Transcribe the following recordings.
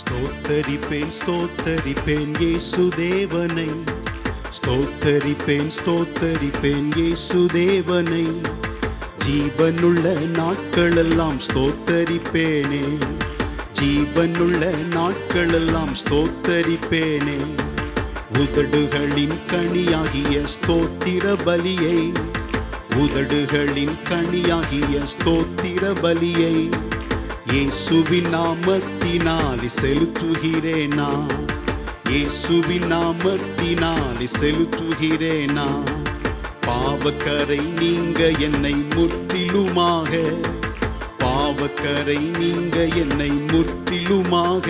ஸ்தோத்தரிப்பேன் ஸ்தோத்தரிப்பேன் இயேசு தேவனை ஸ்தோத்தரிப்பேன் ஸ்தோத்தரிப்பேன் இயேசு தேவனை ஜீவனுள்ள நாட்களெல்லாம் ஸ்தோத்தரிப்பேனே. ஜீவனுள்ள நாட்களெல்லாம் ஸ்தோத்தரிப்பேனே. உதடுகளின் கனியாகிய ஸ்தோத்திர பலியை. உதடுகளின் கனியாகிய ஸ்தோத்திர பலியை. இயேசுவின் நாமத்தினாலே செலுத்துகிறேனா? இயேசுவின் நாமத்தினாலே செலுத்துகிறேனா? பாவக்கரை நீங்க என்னை முற்றிலுமாக பாவக்கரை நீங்க என்னை முற்றிலுமாக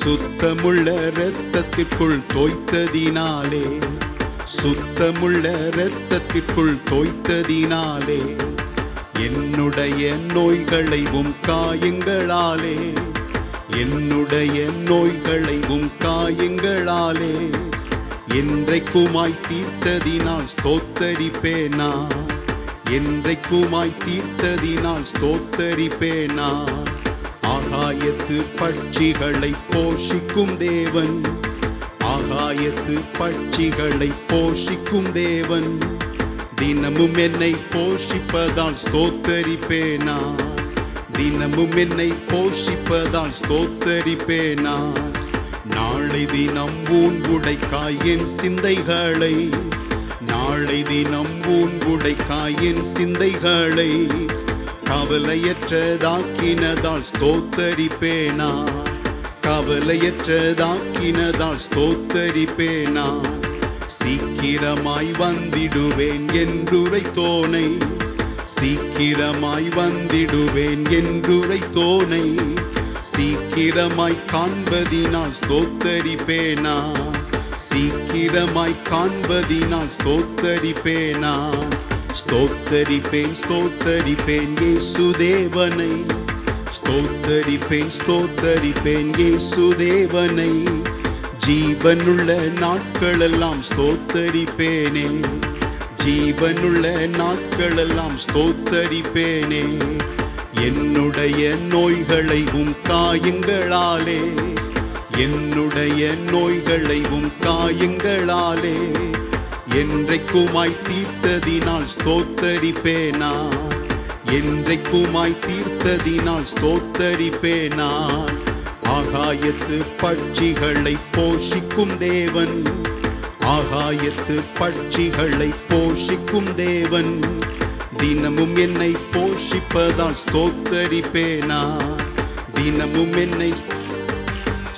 சுத்தமுள்ள இரத்தத்திற்குள் தோய்த்ததினாலே சுத்தமுள்ள இரத்தத்திற்குள் தோய்த்ததினாலே என்னுடைய நோய்களை உம் காயங்களாலே. என்னுடைய நோய்களை உம் காயங்களாலே. என்றைக்குமாய் தீர்த்ததினால் ஸ்தோத்தரிப்பேனா? என்றைக்குமாய் தீர்த்ததினால் ஸ்தோத்தரிப்பேனா? ஆகாயத்து பட்சிகளை போஷிக்கும் தேவன். ஆகாயத்து பட்சிகளை போஷிக்கும் தேவன். தினமும் என்னை போஷிப்பதால் ஸ்தோத்தரிப்பேனா? தினமும் என்னை போஷிப்பதால் ஸ்தோத்தரிப்பேனா? நாளை தினம் ஊன்புடைக்காய் என் சிந்தைகளை நாளை தினம் ஊன்புடைக்காய் என் சிந்தைகளை கவலையற்றதாக்கினதால் ஸ்தோத்தரிப்பேனா? கவலையற்றதாக்கினதால் ஸ்தோத்தரிப்பேனா? சீக்கிரமாய் வந்திடுவேன் என்றுரை தோனை. சீக்கிரமாய் வந்திடுவேன் என்றுரை தோனை. சீக்கிரமாய் காண்பதினால் ஸ்தோத்தரிப்பேனா? சீக்கிரமாய் காண்பதினால் ஸ்தோத்தரிப்பேனா? ஸ்தோத்தரிப்பேன் ஸ்தோத்தரிப்பேன் இயேசு தேவனை ஸ்தோத்தரிப்பேன் ஸ்தோத்தரிப்பேன் இயேசு தேவனை ஜீவனுள்ள நாட்களெல்லாம் ஸ்தோத்தரிப்பேனே. ஜீவனுள்ள நாட்களெல்லாம் ஸ்தோத்தரிப்பேனே. என்னுடைய நோய்களை உம் காயங்களாலே. என்னுடைய நோய்களை உம் காயங்களாலே. என்றைக்குமாய் தீர்த்ததினால் ஸ்தோத்தரிப்பேனா. என்றைக்குமாய் தீர்த்ததினால் ஸ்தோத்தரிப்பேனா. ஆகாயத்து பட்சிகளை போஷிக்கும் தேவன். ஆகாயத்து பட்சிகளை போஷிக்கும் தேவன். தினமும் என்னை போஷிப்பதால் ஸ்தோத்தரிப்பேனா? தினமும் என்னை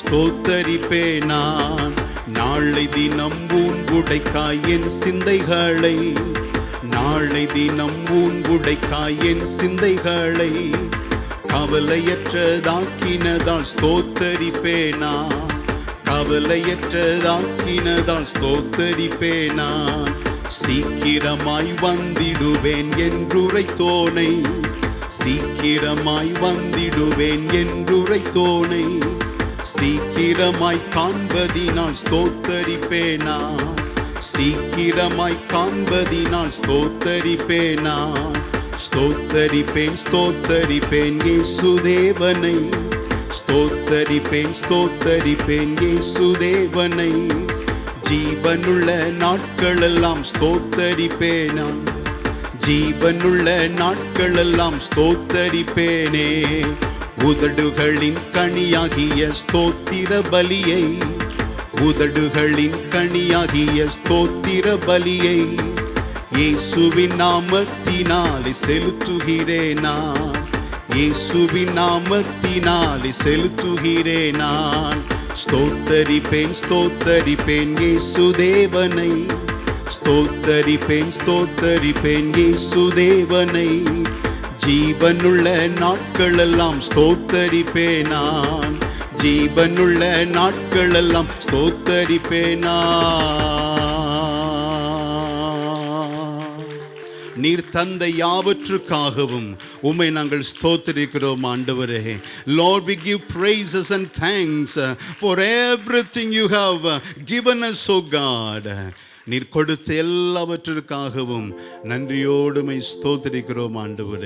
ஸ்தோத்தரிப்பேனா? நாளை தினம் ஊன்புடைக்காய் என் சிந்தைகளை. நாளை தினம் ஊன்புடைக்காய் என் சிந்தைகளை. கவலையற்றதாக்கினதால் ஸ்தோத்தரிப்பேனா? கவலையற்றதாக்கினதால் ஸ்தோத்தரிப்பேனா? சீக்கிரமாய் வந்திடுவேன் என்றுரைத்தோனை சீக்கிரமாய் வந்திடுவேன் என்றுரைத்தோனை சீக்கிரமாய் காண்பதினால் ஸ்தோத்தரிப்பேனா? சீக்கிரமாய் காண்பதினால் ஸ்தோத்தரிப்பேனா? ஸ்தோத்தரிப்பேன் ஸ்தோத்தரிப்பேன் இயேசுதேவனை. ஸ்தோத்தரிப்பேன் ஸ்தோத்தரிப்பேன் இயேசுதேவனை. ஜீவனுள்ள நாட்களெல்லாம் ஸ்தோத்தரிப்பேனா. ஜீவனுள்ள நாட்களெல்லாம் ஸ்தோத்தரிப்பேனே. உதடுகளின் கனியாகிய ஸ்தோத்திர பலியை. உதடுகளின் கனியாகிய ஸ்தோத்திர பலியை. இயேசுவின் நாமத்தினாலே செலுத்துகிறேனா இயேசுவின் நாமத்தினாலே செலுத்துகிறேனான் ஸ்தோத்தரிப்பேன் ஸ்தோத்தரிப்பேன் இயேசு தேவனை. ஸ்தோத்தரிப்பேன் ஸ்தோத்தரிப்பேன் இயேசு தேவனை. ஜீவனுள்ள நாட்களெல்லாம் ஸ்தோத்தரிப்பேனான் ஜீவனுள்ள நாட்களெல்லாம் ஸ்தோத்தரிப்பேனா நீர் தந்த யாவற்றுக்காகவும் உம்மை நாங்கள் ஸ்தோத்திருக்கிறோம் ஆண்டவரே. Lord we give praises and thanks for everything you have given us O God நீர் கொடுத்த எல்லாவற்றிற்காகவும் நன்றியோடுமை ஸ்தோத்திரிக்கிறோம் ஆண்டவரே.